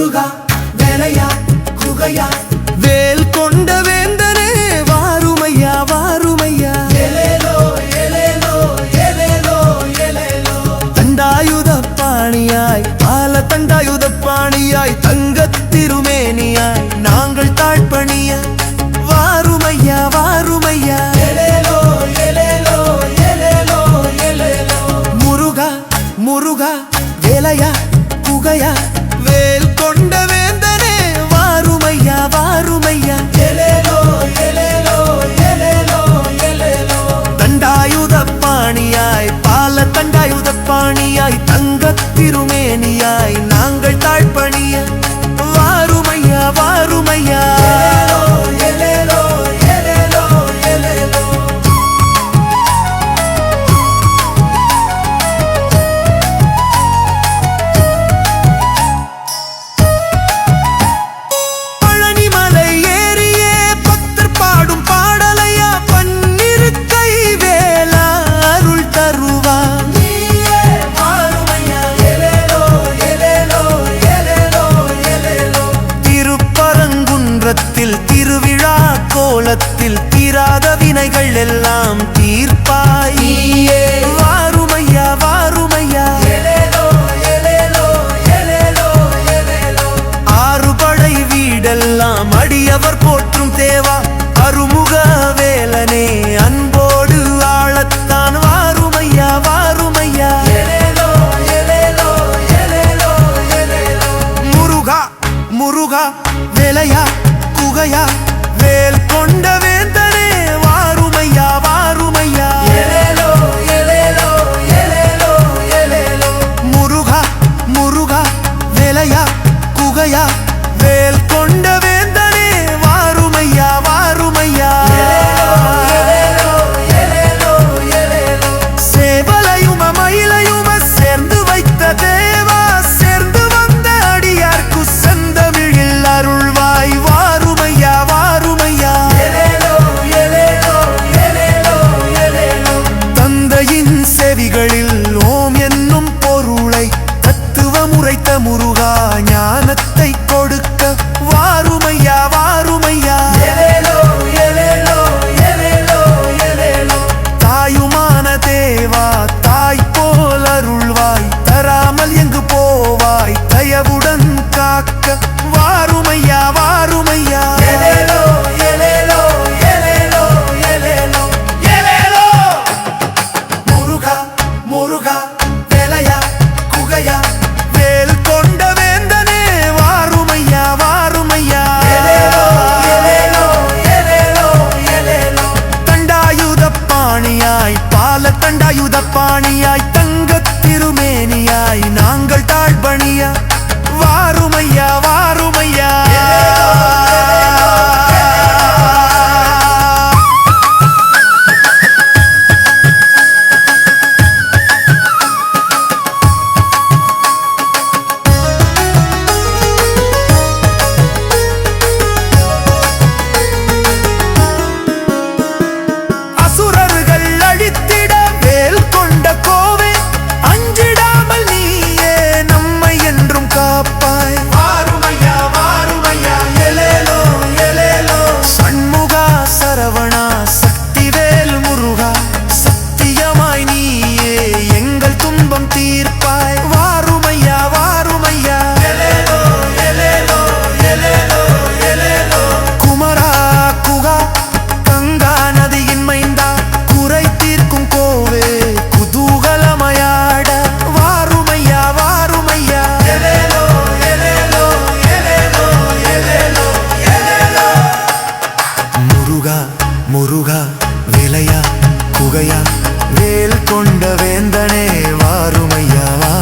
முருகா வேலையா குகையா? வேல் கொண்ட வேந்தனே வாருமையா வாருமையா? தண்டாயுத பாணியாய் பால தண்டாயுத பாணியாய் உலகத்தில் படைத்த முருகா ஞானத்தை கொடுக்க வாருமையாவா தண்டாயுத பாணியாய் குகா விலையா குகையா வேல் கொண்ட வேந்தனே வாருமையாவா